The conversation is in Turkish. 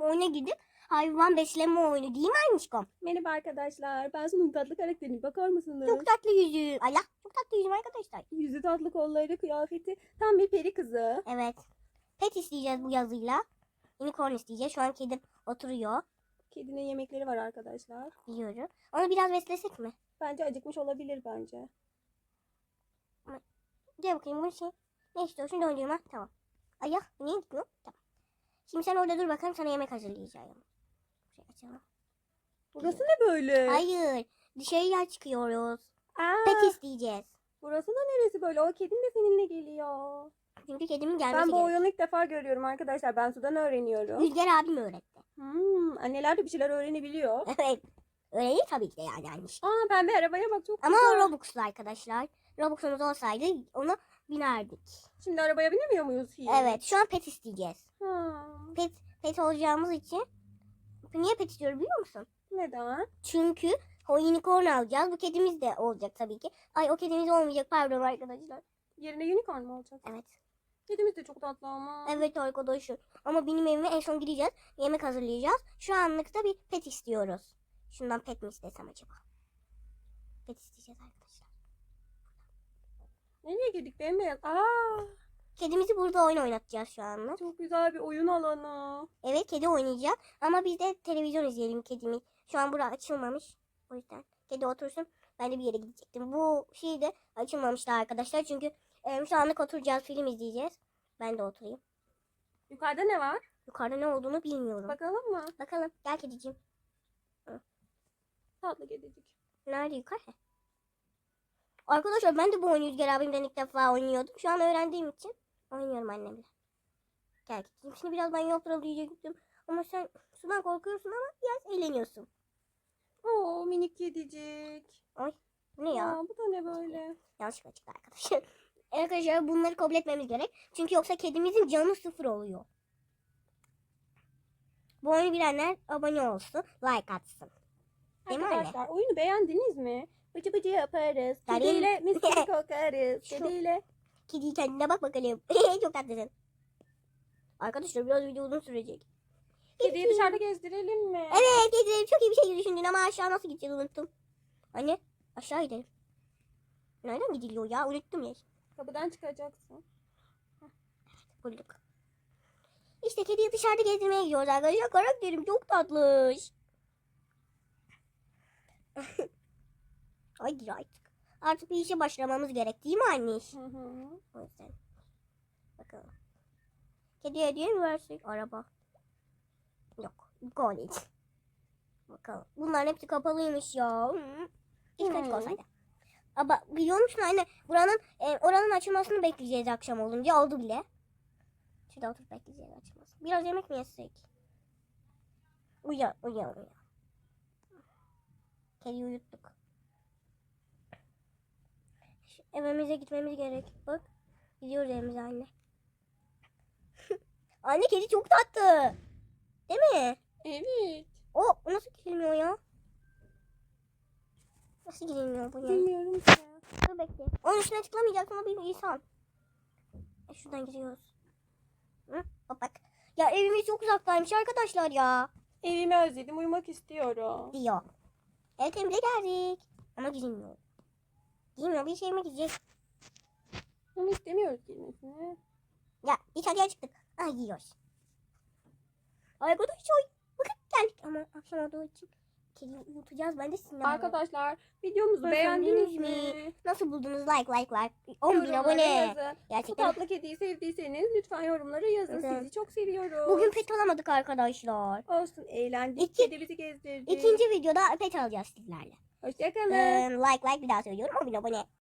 oyuna gidip hayvan besleme oyunu değil mi annişkom? Merhaba arkadaşlar. Ben Sunum tatlı karakterim. Bakar mısınız? Çok tatlı yüzü. Allah çok tatlı yüzüm arkadaşlar. Yüzü tatlı kolları, kıyafeti. Tam bir peri kızı. Evet. Pet isteyeceğiz bu yazıyla. Unicorn isteyeceğiz. Şu an kedim oturuyor. Kedinin yemekleri var arkadaşlar. Biliyorum. Onu biraz beslesek mi? Bence acıkmış olabilir bence. Gel bakayım bu şey. Ne istiyorsun döndürme. Tamam. Ay ya niye gitmiyor? Tamam. Şimdi sen orada dur bakalım sana yemek hazırlayacağım. Şey açalım. Burası ne böyle? Hayır. Dışarıya çıkıyoruz. Aa, Pet isteyeceğiz. burası da neresi böyle? O kedin de seninle geliyor. Çünkü kedimin gelmesi Ben bu oyunu ilk defa görüyorum arkadaşlar. Ben sudan öğreniyorum. Rüzgar abim öğretti. Hmm, anneler de bir şeyler öğrenebiliyor. Evet. Öğrenir tabii ki de yani yanlış. Aa pembe arabaya bak çok Ama güzel. o Robux'lu arkadaşlar. Robux'umuz olsaydı ona binerdik. Şimdi arabaya binemiyor muyuz hiç? Evet şu an pet isteyeceğiz. Ha, Pet, pet olacağımız için. Niye pet istiyoruz biliyor musun? neden? Çünkü o unicorn alacağız. Bu kedimiz de olacak tabii ki. Ay o kedimiz olmayacak pardon arkadaşlar. Yerine unicorn mu olacak? Evet. Kedimiz de çok tatlı ama. Evet arkadaşlar. Ama benim evime en son gideceğiz. Yemek hazırlayacağız. Şu anlıkta bir pet istiyoruz. Şundan pet mi istesem acaba? Pet isteyeceğiz arkadaşlar. Nereye girdik bembeyaz? Aa, Kedimizi burada oyun oynatacağız şu anlık. çok güzel bir oyun alanı. Evet kedi oynayacak. Ama biz de televizyon izleyelim kedimi. Şu an bura açılmamış. O yüzden kedi otursun. Ben de bir yere gidecektim. Bu şey de açılmamıştı arkadaşlar. Çünkü e, şu anlık oturacağız. Film izleyeceğiz. Ben de oturayım. Yukarıda ne var? Yukarıda ne olduğunu bilmiyorum. Bakalım mı? Bakalım. Gel kediciğim. Tatlı kedicik. Nerede yukarı? Arkadaşlar ben de bu oyunu Rüzgar abimden ilk defa oynuyordum. Şu an öğrendiğim için oynuyorum annemle. Gel kediciğim. Şimdi biraz banyo oturalım diyecektim. Ama sen sudan korkuyorsun ama biraz eğleniyorsun. Oo minik kedicik. Bu ne ya? Aa, bu da ne böyle? Yanlışlıkla çıktı arkadaşlar. Arkadaşlar bunları kabul etmemiz gerek. Çünkü yoksa kedimizin canı sıfır oluyor. Bu oyunu bilenler abone olsun, like atsın. Değil? Arkadaşlar oyunu beğendiniz mi? Bıcı bıcı yaparız. Kediyle mis gibi kokarız. Kediyle. Kedi kendine bak bakalım. Çok tatlısın. Arkadaşlar biraz video uzun sürecek. Kediyi dışarıda gezdirelim mi? Evet kedi çok iyi bir şey düşündün ama aşağı nasıl gideceğiz unuttum. Anne aşağı gidelim. Nereden gidiliyor ya unuttum ya. Kapıdan çıkacaksın. Bulduk. İşte kediyi dışarıda gezdirmeye gidiyoruz arkadaşlar. Karakterim çok tatlış. Haydi artık. Artık bir işe başlamamız gerek değil mi anne? Hı hı. O yüzden. Bakalım. Kediye hediye mi versek? Araba. Yok. College. Bakalım. Bunların hepsi kapalıymış ya. Keşke açık olsaydı. Ama biliyor musun anne? Buranın e, oranın açılmasını bekleyeceğiz akşam olunca. Oldu bile. Şurada oturup bekleyeceğiz açılmasını. Biraz yemek mi yesek? Uyan, uyan, uyan. Kediyi uyuttuk. Evimize gitmemiz gerek. Bak. Gidiyoruz evimize anne. anne kedi çok tatlı. Değil mi? Evet. O nasıl gidilmiyor ya? Nasıl gidilmiyor bu ya? Bilmiyorum ki. Dur bekle. Onun üstüne tıklamayacaksın ama bir insan. E, şuradan gidiyoruz. Hı? Hop bak. Ya evimiz çok uzaktaymış arkadaşlar ya. Evimi özledim. Uyumak istiyorum. Diyor. Evet evimize geldik. Ama gidilmiyor. Gidilmiyor bir şey mi gidecek? Onu istemiyoruz girmesini. Ya dışarıya çıktık. Ah gidiyoruz. Arkadaşlar bakın geldik ama akşam olduğu için kedi uyutacağız. Ben de sinema. Arkadaşlar videomuzu beğendiniz beğendiniz mi? Nasıl buldunuz? Like like like. 10 bin abone. yazın. Bu Gerçekten. tatlı kediyi sevdiyseniz lütfen yorumlara yazın. Evet. Sizi çok seviyoruz. Bugün pet alamadık arkadaşlar. olsun eğlendik. İki- Kedi bizi gezdirdi. İkinci videoda pet alacağız sizlerle. Hoşçakalın. Ee, like like bir daha söylüyorum 10 bin.